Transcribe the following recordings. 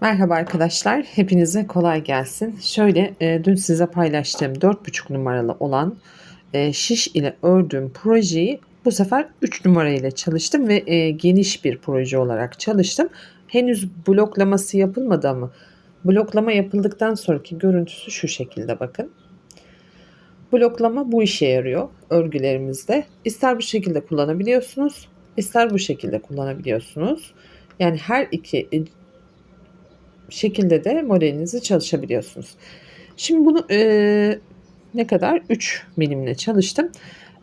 Merhaba arkadaşlar, hepinize kolay gelsin. Şöyle e, dün size paylaştığım 4,5 numaralı olan e, şiş ile ördüğüm projeyi bu sefer 3 numara ile çalıştım ve e, geniş bir proje olarak çalıştım. Henüz bloklaması yapılmadı ama bloklama yapıldıktan sonraki görüntüsü şu şekilde bakın. Bloklama bu işe yarıyor örgülerimizde. İster bu şekilde kullanabiliyorsunuz, ister bu şekilde kullanabiliyorsunuz. Yani her iki şekilde de modelinizi çalışabiliyorsunuz. Şimdi bunu e, ne kadar? 3 milimle çalıştım.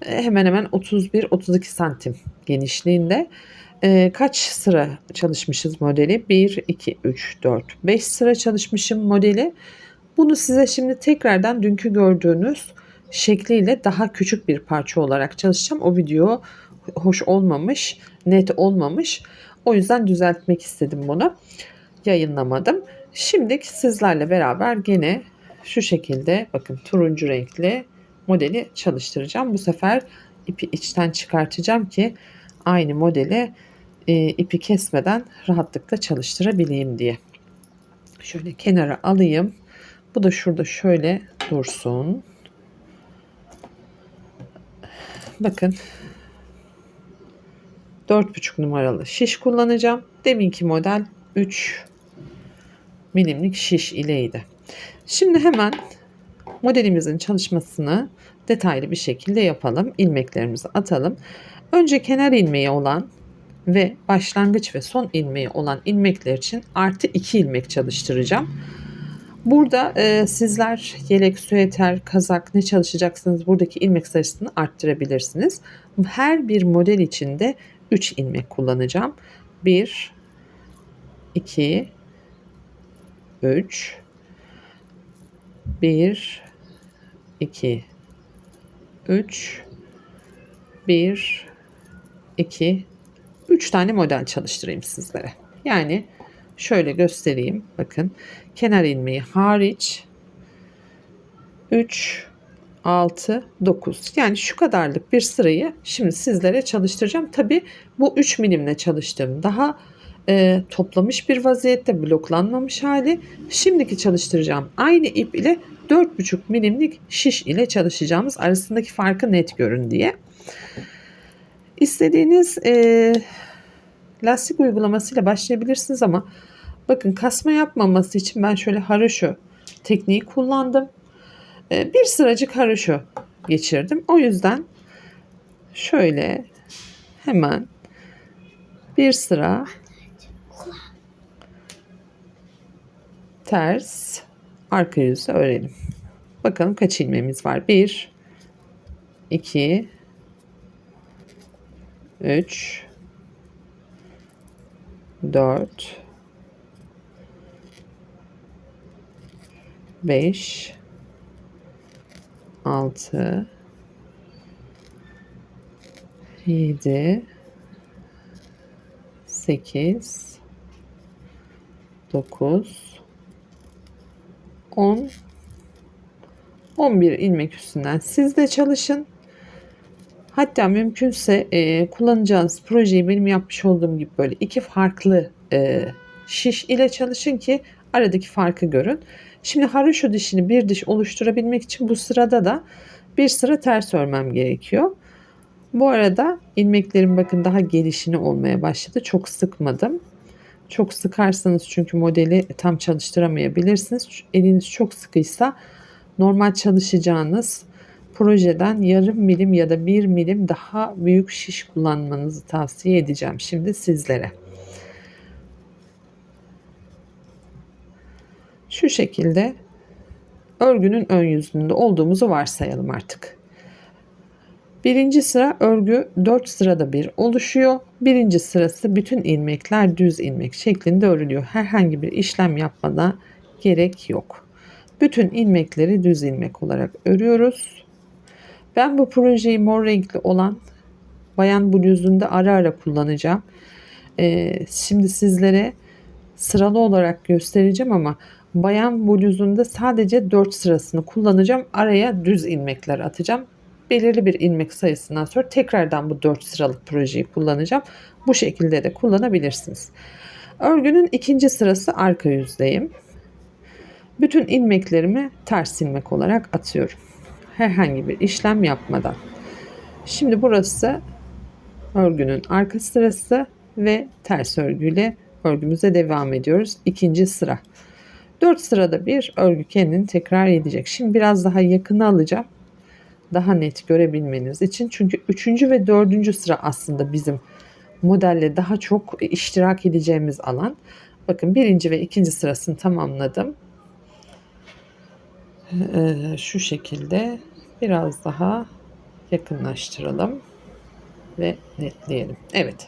E, hemen hemen 31-32 santim genişliğinde. E, kaç sıra çalışmışız modeli? 1, 2, 3, 4, 5 sıra çalışmışım modeli. Bunu size şimdi tekrardan dünkü gördüğünüz şekliyle daha küçük bir parça olarak çalışacağım. O video hoş olmamış, net olmamış. O yüzden düzeltmek istedim bunu yayınlamadım. Şimdi sizlerle beraber gene şu şekilde bakın turuncu renkli modeli çalıştıracağım. Bu sefer ipi içten çıkartacağım ki aynı modeli e, ipi kesmeden rahatlıkla çalıştırabileyim diye. Şöyle kenara alayım. Bu da şurada şöyle dursun. Bakın 4,5 numaralı şiş kullanacağım. Deminki model 3 milimlik şiş ileydi. Şimdi hemen modelimizin çalışmasını detaylı bir şekilde yapalım. İlmeklerimizi atalım. Önce kenar ilmeği olan ve başlangıç ve son ilmeği olan ilmekler için artı 2 ilmek çalıştıracağım. Burada e, sizler yelek, süeter, kazak ne çalışacaksınız buradaki ilmek sayısını arttırabilirsiniz. Her bir model içinde 3 ilmek kullanacağım. 1, 2, 3 1 2 3 1 2 3 tane model çalıştırayım sizlere. Yani şöyle göstereyim. Bakın kenar ilmeği hariç 3 6 9 yani şu kadarlık bir sırayı şimdi sizlere çalıştıracağım. Tabi bu 3 milimle çalıştığım daha e, toplamış bir vaziyette bloklanmamış hali. Şimdiki çalıştıracağım aynı ip ile 4,5 milimlik şiş ile çalışacağımız arasındaki farkı net görün diye. İstediğiniz e, lastik uygulamasıyla başlayabilirsiniz ama bakın kasma yapmaması için ben şöyle haroşo tekniği kullandım. E, bir sıracık haroşo geçirdim. O yüzden şöyle hemen bir sıra ters arka yüzü örelim. Bakalım kaç ilmeğimiz var? 1 2 3 4 5 6 7 8 9 10 11 ilmek üstünden siz de çalışın. Hatta mümkünse e, kullanacağınız projeyi benim yapmış olduğum gibi böyle iki farklı e, şiş ile çalışın ki aradaki farkı görün. Şimdi haroşo dişini bir diş oluşturabilmek için bu sırada da bir sıra ters örmem gerekiyor. Bu arada ilmeklerim bakın daha gelişini olmaya başladı. Çok sıkmadım. Çok sıkarsanız çünkü modeli tam çalıştıramayabilirsiniz. Eliniz çok sıkıysa normal çalışacağınız projeden yarım milim ya da bir milim daha büyük şiş kullanmanızı tavsiye edeceğim şimdi sizlere. Şu şekilde örgünün ön yüzünde olduğumuzu varsayalım artık. Birinci sıra örgü 4 sırada bir oluşuyor. Birinci sırası bütün ilmekler düz ilmek şeklinde örülüyor. Herhangi bir işlem yapmada gerek yok. Bütün ilmekleri düz ilmek olarak örüyoruz. Ben bu projeyi mor renkli olan bayan bluzunda ara ara kullanacağım. Ee, şimdi sizlere sıralı olarak göstereceğim ama bayan bluzunda sadece 4 sırasını kullanacağım. Araya düz ilmekler atacağım belirli bir ilmek sayısından sonra tekrardan bu 4 sıralık projeyi kullanacağım. Bu şekilde de kullanabilirsiniz. Örgünün ikinci sırası arka yüzdeyim. Bütün ilmeklerimi ters ilmek olarak atıyorum. Herhangi bir işlem yapmadan. Şimdi burası örgünün arka sırası ve ters örgüyle örgümüze devam ediyoruz. İkinci sıra. 4 sırada bir örgü kendini tekrar edecek. Şimdi biraz daha yakını alacağım. Daha net görebilmeniz için. Çünkü 3. ve 4. sıra aslında bizim modelle daha çok iştirak edeceğimiz alan. Bakın birinci ve ikinci sırasını tamamladım. Ee, şu şekilde biraz daha yakınlaştıralım ve netleyelim. Evet.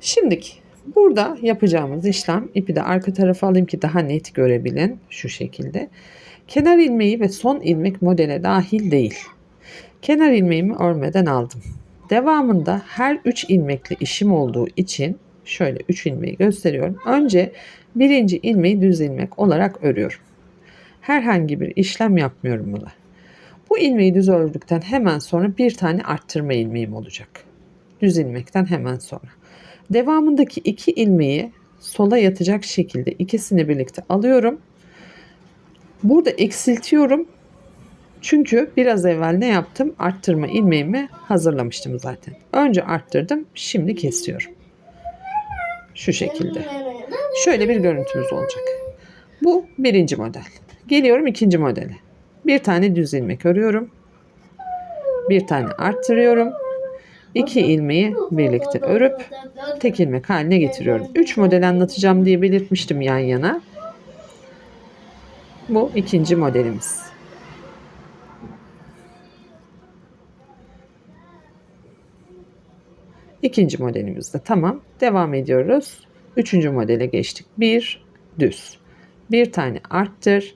Şimdiki burada yapacağımız işlem ipi de arka tarafa alayım ki daha net görebilin şu şekilde. Kenar ilmeği ve son ilmek modele dahil değil. Kenar ilmeğimi örmeden aldım. Devamında her 3 ilmekli işim olduğu için şöyle 3 ilmeği gösteriyorum. Önce birinci ilmeği düz ilmek olarak örüyorum. Herhangi bir işlem yapmıyorum buna. Bu ilmeği düz ördükten hemen sonra bir tane arttırma ilmeğim olacak. Düz ilmekten hemen sonra. Devamındaki iki ilmeği sola yatacak şekilde ikisini birlikte alıyorum. Burada eksiltiyorum. Çünkü biraz evvel ne yaptım? Arttırma ilmeğimi hazırlamıştım zaten. Önce arttırdım, şimdi kesiyorum. Şu şekilde. Şöyle bir görüntümüz olacak. Bu birinci model. Geliyorum ikinci modele. Bir tane düz ilmek örüyorum. Bir tane arttırıyorum. İki ilmeği birlikte örüp tek ilmek haline getiriyorum. Üç model anlatacağım diye belirtmiştim yan yana. Bu ikinci modelimiz. İkinci modelimiz de tamam. Devam ediyoruz. Üçüncü modele geçtik. Bir düz. Bir tane arttır.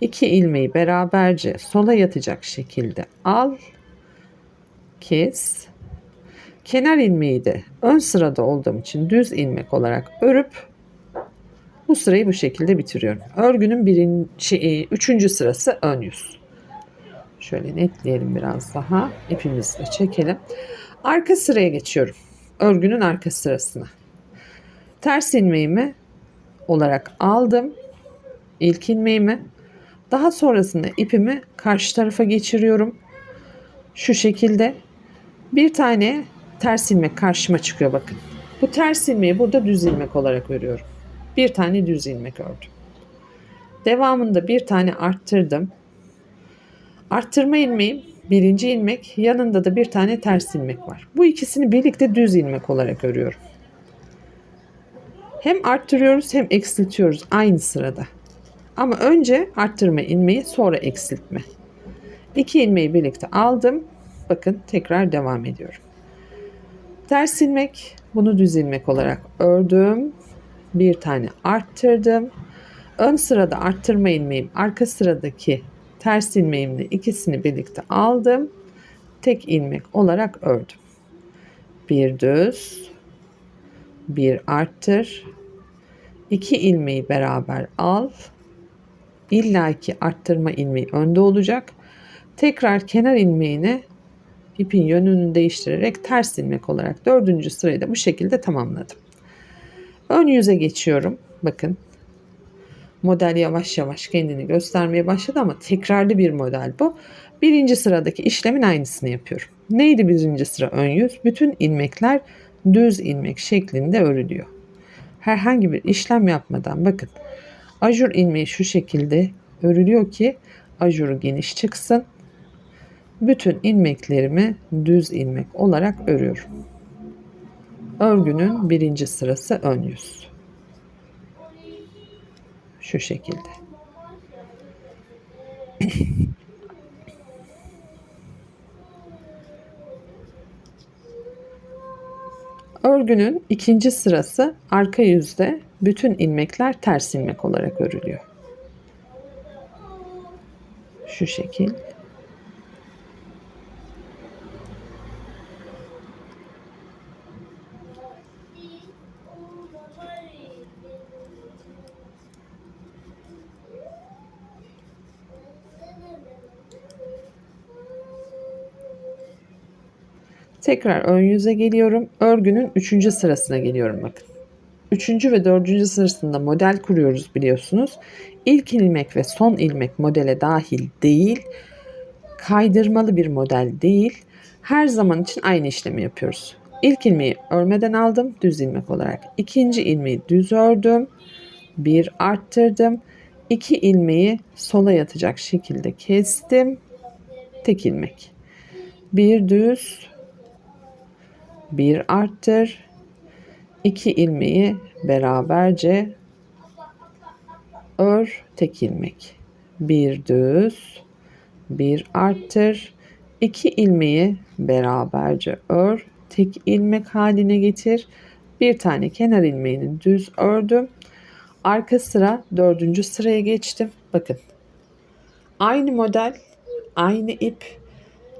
İki ilmeği beraberce sola yatacak şekilde al. Kes. Kenar ilmeği de ön sırada olduğum için düz ilmek olarak örüp bu sırayı bu şekilde bitiriyorum. Örgünün birinci, şey, üçüncü sırası ön yüz. Şöyle netleyelim biraz daha. İpimizi de çekelim. Arka sıraya geçiyorum. Örgünün arka sırasına. Ters ilmeğimi olarak aldım. İlk ilmeğimi. Daha sonrasında ipimi karşı tarafa geçiriyorum. Şu şekilde bir tane ters ilmek karşıma çıkıyor bakın. Bu ters ilmeği burada düz ilmek olarak örüyorum. Bir tane düz ilmek ördüm. Devamında bir tane arttırdım. Arttırma ilmeğim birinci ilmek yanında da bir tane ters ilmek var. Bu ikisini birlikte düz ilmek olarak örüyorum. Hem arttırıyoruz hem eksiltiyoruz aynı sırada. Ama önce arttırma ilmeği sonra eksiltme. İki ilmeği birlikte aldım. Bakın tekrar devam ediyorum. Ters ilmek bunu düz ilmek olarak ördüm. Bir tane arttırdım. Ön sırada arttırma ilmeğim, arka sıradaki ters ilmeğimle ikisini birlikte aldım. Tek ilmek olarak ördüm. Bir düz, bir arttır, iki ilmeği beraber al. İlla ki arttırma ilmeği önde olacak. Tekrar kenar ilmeğine ipin yönünü değiştirerek ters ilmek olarak dördüncü sırayı da bu şekilde tamamladım. Ön yüze geçiyorum. Bakın model yavaş yavaş kendini göstermeye başladı ama tekrarlı bir model bu. Birinci sıradaki işlemin aynısını yapıyorum. Neydi birinci sıra ön yüz? Bütün ilmekler düz ilmek şeklinde örülüyor. Herhangi bir işlem yapmadan bakın ajur ilmeği şu şekilde örülüyor ki ajuru geniş çıksın. Bütün ilmeklerimi düz ilmek olarak örüyorum. Örgünün birinci sırası ön yüz. Şu şekilde. Örgünün ikinci sırası arka yüzde bütün ilmekler ters ilmek olarak örülüyor. Şu şekil. Tekrar ön yüze geliyorum. Örgünün üçüncü sırasına geliyorum bakın. üçüncü ve dördüncü sırasında model kuruyoruz biliyorsunuz. İlk ilmek ve son ilmek modele dahil değil. Kaydırmalı bir model değil. Her zaman için aynı işlemi yapıyoruz. İlk ilmeği örmeden aldım düz ilmek olarak. İkinci ilmeği düz ördüm. Bir arttırdım. İki ilmeği sola yatacak şekilde kestim. Tek ilmek. Bir düz, bir arttır, iki ilmeği beraberce ör, tek ilmek. Bir düz, bir arttır, iki ilmeği beraberce ör, tek ilmek haline getir. Bir tane kenar ilmeğini düz ördüm. Arka sıra dördüncü sıraya geçtim. Bakın. Aynı model, aynı ip.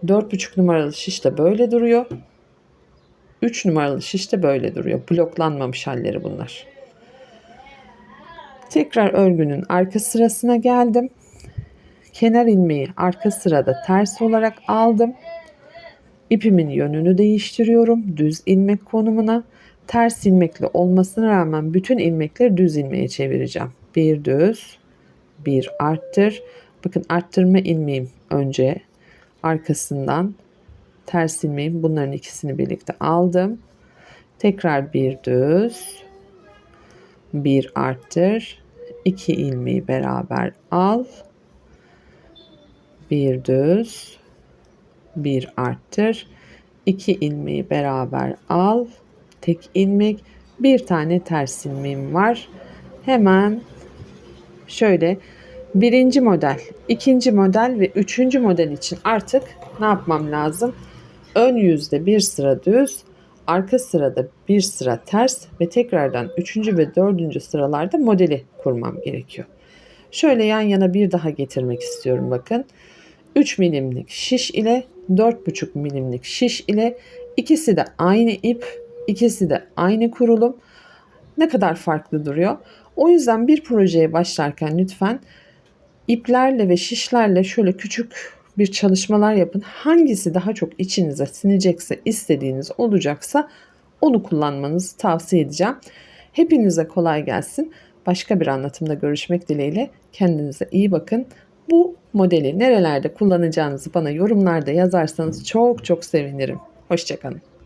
4,5 numaralı şiş de böyle duruyor. 3 numaralı şiş de böyle duruyor. Bloklanmamış halleri bunlar. Tekrar örgünün arka sırasına geldim. Kenar ilmeği arka sırada ters olarak aldım. İpimin yönünü değiştiriyorum düz ilmek konumuna. Ters ilmekli olmasına rağmen bütün ilmekleri düz ilmeğe çevireceğim. Bir düz, bir arttır. Bakın arttırma ilmeğim önce arkasından ters ilmeğim bunların ikisini birlikte aldım. Tekrar bir düz, bir arttır, iki ilmeği beraber al. Bir düz, bir arttır, iki ilmeği beraber al. Tek ilmek, bir tane ters ilmeğim var. Hemen şöyle birinci model, ikinci model ve üçüncü model için artık ne yapmam lazım? Ön yüzde bir sıra düz, arka sırada bir sıra ters ve tekrardan üçüncü ve dördüncü sıralarda modeli kurmam gerekiyor. Şöyle yan yana bir daha getirmek istiyorum bakın. 3 milimlik şiş ile 4,5 milimlik şiş ile ikisi de aynı ip, ikisi de aynı kurulum. Ne kadar farklı duruyor. O yüzden bir projeye başlarken lütfen iplerle ve şişlerle şöyle küçük bir çalışmalar yapın. Hangisi daha çok içinize sinecekse, istediğiniz olacaksa onu kullanmanızı tavsiye edeceğim. Hepinize kolay gelsin. Başka bir anlatımda görüşmek dileğiyle. Kendinize iyi bakın. Bu modeli nerelerde kullanacağınızı bana yorumlarda yazarsanız çok çok sevinirim. Hoşçakalın.